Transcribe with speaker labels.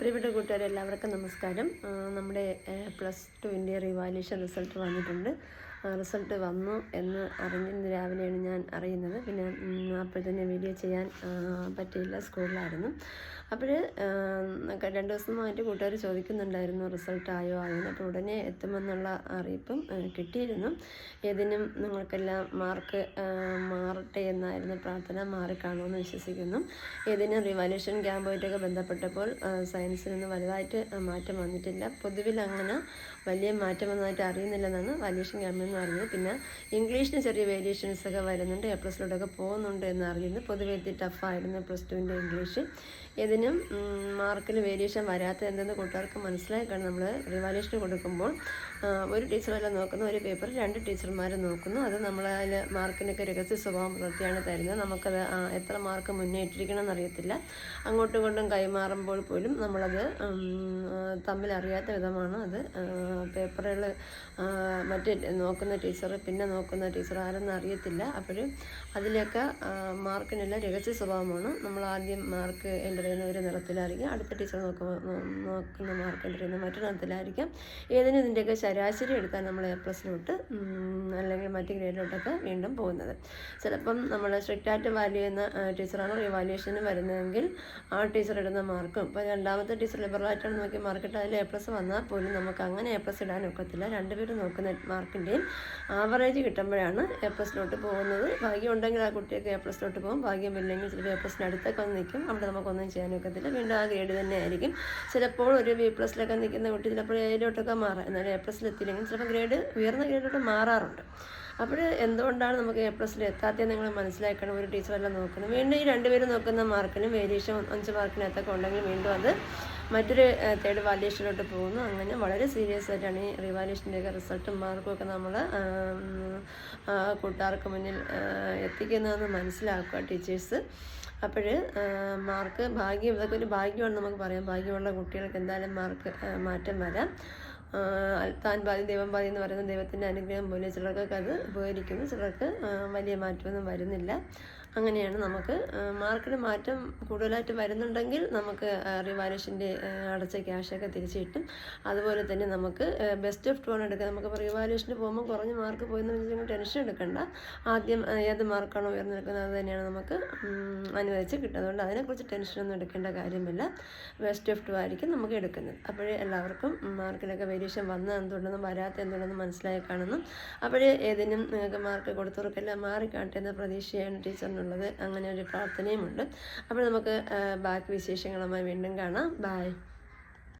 Speaker 1: പ്രിയപ്പെട്ട കൂട്ടുകാരെ എല്ലാവർക്കും നമസ്കാരം. നമ്മുടെ പ്ലസ് ടുവിന്റെ റിവാലുവേഷൻ റിസൾട്ട് വന്നിട്ടുണ്ട്. റിസൾട്ട് വന്നു എന്ന് അറിഞ്ഞിരുന്ന രാവിലെയാണ് ഞാൻ അറിയുന്നത്. പിന്നെ അപ്പോൾ തന്നെ വീഡിയോ ചെയ്യാൻ പറ്റിയില്ല സ്കൂളിലായിരുന്നു. അപ്പോൾ രണ്ട് ദിവസമായിട്ട് കൂട്ടുകാർ ചോദിക്കുന്നുണ്ടായിരുന്നു റിസൾട്ട് ആയോ ആയോ. അപ്പോൾ ഉടനെ എത്തുമെന്നുള്ള അറിയിപ്പും കിട്ടിയിരുന്നു. ഏതിനും നിങ്ങൾക്കെല്ലാം മാർക്ക് മാറട്ടെ എന്നായിരുന്നു പ്രാർത്ഥന. മാറിക്കാണുമെന്ന് വിശ്വസിക്കുന്നു. ഏതിനും റിവാലുവേഷൻ ക്യാമ്പുമായിട്ടൊക്കെ ബന്ധപ്പെട്ടപ്പോൾ ആ, സയൻസിനൊന്നും വലുതായിട്ട് മാറ്റം വന്നിട്ടില്ല. പൊതുവിൽ അങ്ങനെ വലിയ മാറ്റം വന്നതായിട്ട് അറിയുന്നില്ലെന്നാണ് വാല്യേഷൻ നിന്ന് അറിഞ്ഞത്. പിന്നെ ഇംഗ്ലീഷിന് ചെറിയ വേരിയേഷൻസ് ഒക്കെ വരുന്നുണ്ട്. എ പ്ലസിലോട്ടൊക്കെ പോകുന്നുണ്ട് എന്ന് അറിയുന്നു. പൊതുവെ എത്തി ടഫായിരുന്നു പ്ലസ് ടുവിന്റെ ഇംഗ്ലീഷ്. ഇതിനും മാർക്കിൽ വേരിയേഷൻ വരാത്ത എന്തെന്ന് കൂട്ടുകാർക്ക് മനസ്സിലായി നമ്മൾ റിവാലുവേഷൻ കൊടുക്കുമ്പോൾ ഒരു ടീച്ചറല്ല നോക്കുന്നു ഒരു പേപ്പർ രണ്ട് ടീച്ചർമാർ നോക്കുന്നു. അത് നമ്മൾ അതിൽ മാർക്കിനൊക്കെ രഹസ്യ സ്വഭാവം പുലർത്തിയാണ് തരുന്നത്. നമുക്കത് എത്ര മാർക്ക് മുന്നേ ഇട്ടിരിക്കണം എന്നറിയത്തില്ല അങ്ങോട്ടും ഇങ്ങോട്ടും കൈമാറുമ്പോൾ പോലും നമ്മളത് തമ്മിൽ അറിയാത്ത വിധമാണ് അത്. പേപ്പറുകൾ മറ്റേ നോക്കുന്ന ടീച്ചർ പിന്നെ നോക്കുന്ന ടീച്ചർ ആരെന്ന് അറിയത്തില്ല. അപ്പോഴും അതിലൊക്കെ മാർക്കിനെല്ലാം രഹസ്യ സ്വഭാവമാണ്. നമ്മൾ ആദ്യം മാർക്ക് എന്റർ ചെയ്യുന്ന ഒരു നിറത്തിലായിരിക്കും. അടുത്ത ടീച്ചർ നോക്കുന്ന മാർക്ക് എന്റർ ചെയ്യുന്ന മറ്റു നിറത്തിലായിരിക്കും. ഏതിനും ഇതിന്റെയൊക്കെ ശരാശരി എടുക്കാൻ നമ്മൾ എ പ്ലസിലോട്ട് അല്ലെങ്കിൽ മറ്റ് ഗ്രേഡിലോട്ടൊക്കെ വീണ്ടും പോകുന്നത്. ചിലപ്പം നമ്മൾ സ്ട്രിക്റ്റായിട്ട് വാല്യൂ ചെയ്യുന്ന ടീച്ചറാണ് റിവാലുവേഷന് വരുന്നതെങ്കിൽ ആ ടീച്ചർ ഇടുന്ന മാർക്കും. ഇപ്പോൾ രണ്ടാമത്തെ ടീച്ചർ ലിബറലായിട്ടാണ് നോക്കി മാർക്കിട്ട് അതിൽ എ പ്ലസ് വന്നാൽ പോലും നമുക്ക് അങ്ങനെ എ പ്ലസ് ഇടാൻ ഒക്കത്തില്ല. രണ്ടുപേരും നോക്കുന്ന മാർക്കിന്റെയും ആവറേജ് കിട്ടുമ്പോഴാണ് എ പ്ലസിലോട്ട് പോകുന്നത്. ഭാഗ്യം ഉണ്ടെങ്കിൽ ആ കുട്ടിയൊക്കെ എ പ്ലസിലോട്ട് പോകും. ഭാഗ്യം ഇല്ലെങ്കിൽ ചിലപ്പോൾ എ പ്ലസിന് അടുത്തൊക്കെ വന്ന് നിൽക്കും. അവിടെ നമുക്കൊന്നും ചെയ്യാൻ ഒക്കത്തില്ല. വീണ്ടും ആ ഗ്രേഡ് തന്നെ ആയിരിക്കും ചിലപ്പോൾ ഒരു ബി പ്ലസിലൊക്കെ നിൽക്കുന്ന കുട്ടി ചിലപ്പോൾ എയിലോട്ടൊക്കെ മാറാം. എന്നാലും എ പ്ലസിലെത്തിയില്ലെങ്കിൽ ചിലപ്പോൾ ഗ്രേഡ് ഉയർന്ന ഗ്രേഡിലോട്ട് മാറാറുണ്ട്. അപ്പോൾ എന്തുകൊണ്ടാണ് നമുക്ക് എ പ്ലസിൽ എത്താത്തത് നിങ്ങൾ മനസ്സിലാക്കണം? ഒരു ടീച്ചറെല്ലാം നോക്കണം വീണ്ടും ഈ രണ്ടുപേരും നോക്കുന്ന മാർക്കിനും വേരിയേഷൻ അഞ്ച് മാർക്കിനകത്തൊക്കെ ഉണ്ടെങ്കിൽ വീണ്ടും അത് മറ്റൊരു തേർഡ് വാല്യേഷനിലോട്ട് പോകുന്നു. അങ്ങനെ വളരെ സീരിയസ് ആയിട്ടാണ് ഈ റിവാല്യേഷന്റെയൊക്കെ റിസൾട്ടും മാർക്കും ഒക്കെ നമ്മൾ കൂട്ടുകാർക്ക് മുന്നിൽ എത്തിക്കുന്നതെന്ന് മനസ്സിലാക്കുക ടീച്ചേഴ്സ്. അപ്പോൾ മാർക്ക് ഭാഗ്യം ഇതൊക്കെ ഒരു ഭാഗ്യമാണ് നമുക്ക് പറയാം. ഭാഗ്യമുള്ള കുട്ടികൾക്ക് എന്തായാലും മാർക്ക് മാറ്റം വരാം. താൻ പാതി ദൈവം പാതി എന്ന് പറയുന്ന ദൈവത്തിന്റെ അനുഗ്രഹം പോലെ ചിലർക്കൊക്കെ അത് ഉപകരിക്കുന്നു. ചിലർക്ക് വലിയ മാറ്റമൊന്നും വരുന്നില്ല. അങ്ങനെയാണ് നമുക്ക് മാർക്കറ്റ് മാറ്റം കൂടുതലായിട്ട് വരുന്നുണ്ടെങ്കിൽ നമുക്ക് റിവാലുവേഷന്റെ അടച്ച ക്യാഷൊക്കെ തിരിച്ച് കിട്ടും അതുപോലെ തന്നെ നമുക്ക് ബെസ്റ്റ് ഓഫ് ടോൺ എടുക്കുക. നമുക്ക് റിവാലുവേഷന് പോകുമ്പോൾ കുറഞ്ഞ മാർക്ക് പോയെന്ന് വെച്ചാൽ ടെൻഷൻ എടുക്കണ്ട. ആദ്യം ഏത് മാർക്കാണോ ഉയർന്നു നിൽക്കുന്നത് അത് തന്നെയാണ് നമുക്ക് അനുവദിച്ച് കിട്ടുന്നത് അതുകൊണ്ട് അതിനെക്കുറിച്ച് ടെൻഷനൊന്നും എടുക്കേണ്ട കാര്യമില്ല. ബെസ്റ്റ് ഓഫ് ടു ആയിരിക്കും നമുക്ക് എടുക്കുന്നത്. അപ്പോഴേ എല്ലാവർക്കും മാർക്കിലൊക്കെ വേരിയേഷൻ വന്ന എന്തുണ്ടെന്നും വരാത്ത എന്തുണ്ടെന്നും മനസ്സിലായി കാണുന്നു. അപ്പോഴേ ഏതിനും നിങ്ങൾക്ക് മാർക്ക് കൊടുത്തവർക്കെല്ലാം മാറിക്കാട്ടെ എന്ന പ്രതീക്ഷയാണ് ടീച്ചറിനുള്ളത് അങ്ങനെ ഒരു പ്രാർത്ഥനയുമുണ്ട്. അപ്പോൾ നമുക്ക് ബാക്കി വിശേഷങ്ങളുമായി വീണ്ടും കാണാം. ബായ്